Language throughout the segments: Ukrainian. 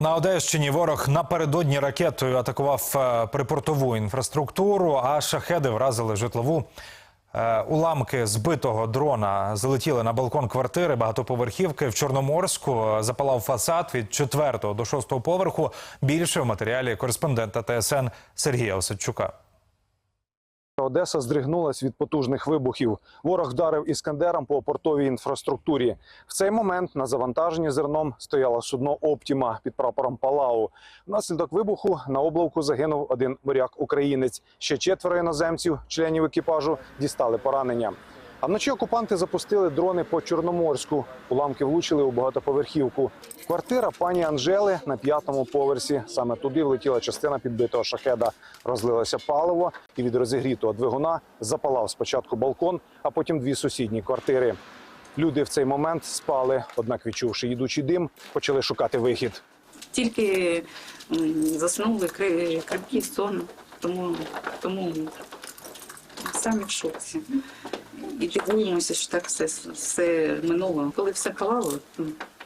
На Одещині ворог напередодні ракетою атакував е, припортову інфраструктуру, а шахеди вразили житлову. Е, Уламки збитого дрона залетіли на балкон квартири багатоповерхівки в Чорноморську. Запалав фасад від 4 до 6 поверху. Більше в матеріалі кореспондента ТСН Сергія Осадчука. Одеса здригнулась від потужних вибухів. Ворог вдарив іскандером по портовій інфраструктурі. В цей момент на завантаженні зерном стояло судно Оптіма під прапором Палау. Внаслідок вибуху на облавку загинув один моряк-українець. Ще четверо іноземців, членів екіпажу, дістали поранення. А вночі окупанти запустили дрони по Чорноморську. Уламки влучили у багатоповерхівку. Квартира пані Анжели на п'ятому поверсі. Саме туди влетіла частина підбитого шахеда. Розлилося паливо, і від розігрітого двигуна запалав спочатку балкон, а потім дві сусідні квартири. Люди в цей момент спали, однак, відчувши їдучий дим, почали шукати вихід. Тільки заснули крепкий сон, тому, тому самі в шоці. І дивуємося, що так все, все минуло. Коли все палало,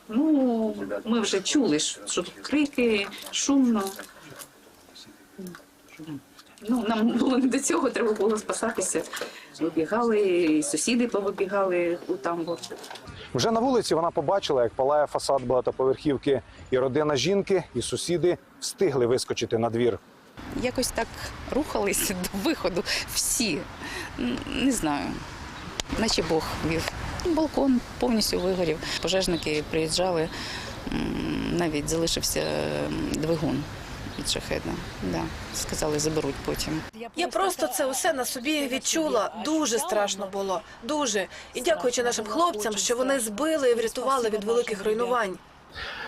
ну ми вже чули, що тут крики, шумно. Ну, нам було не до цього, треба було спасатися. Вибігали, і сусіди повибігали у тамбур. Вже на вулиці вона побачила, як палає фасад багатоповерхівки. І родина жінки, і сусіди встигли вискочити на двір. якось так рухалися до виходу всі. Не знаю, наче Бог вів. Балкон повністю вигорів. Пожежники приїжджали, навіть залишився двигун від шахеда. Да. Сказали, заберуть потім. Я просто це усе на собі відчула. Дуже страшно було. Дуже. І дякуючи нашим хлопцям, що вони збили і врятували від великих руйнувань.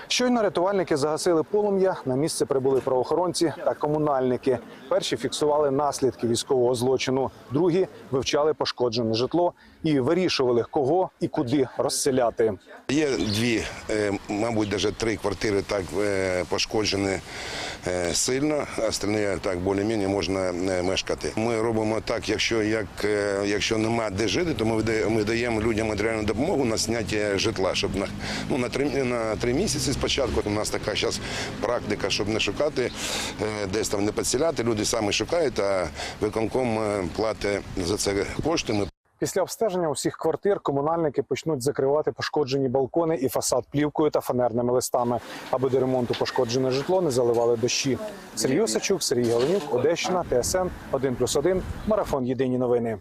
Щойно рятувальники загасили полум'я. На місце прибули правоохоронці та комунальники. Перші фіксували наслідки військового злочину, другі вивчали пошкоджене житло і вирішували, кого і куди розселяти. Є дві, е, мабуть, навіть три квартири так е, пошкоджені е, сильно, а остальні так більш-менш можна мешкати. Ми робимо так, якщо як якщо нема де жити, то ми даємо людям матеріальну допомогу на зняття житла, щоб на ну на три на три місяці спочатку. У нас така зараз практика, щоб не шукати десь там не підселяти. Люди самі шукають, а виконком е, платить за це кошти. Після обстеження усіх квартир комунальники почнуть закривати пошкоджені балкони і фасад плівкою та фанерними листами, аби до ремонту пошкоджене житло не заливали дощі. Сергій Осачук, Сергій Галенюк, Одещина, ТСН 1+,1, Марафон Єдині новини.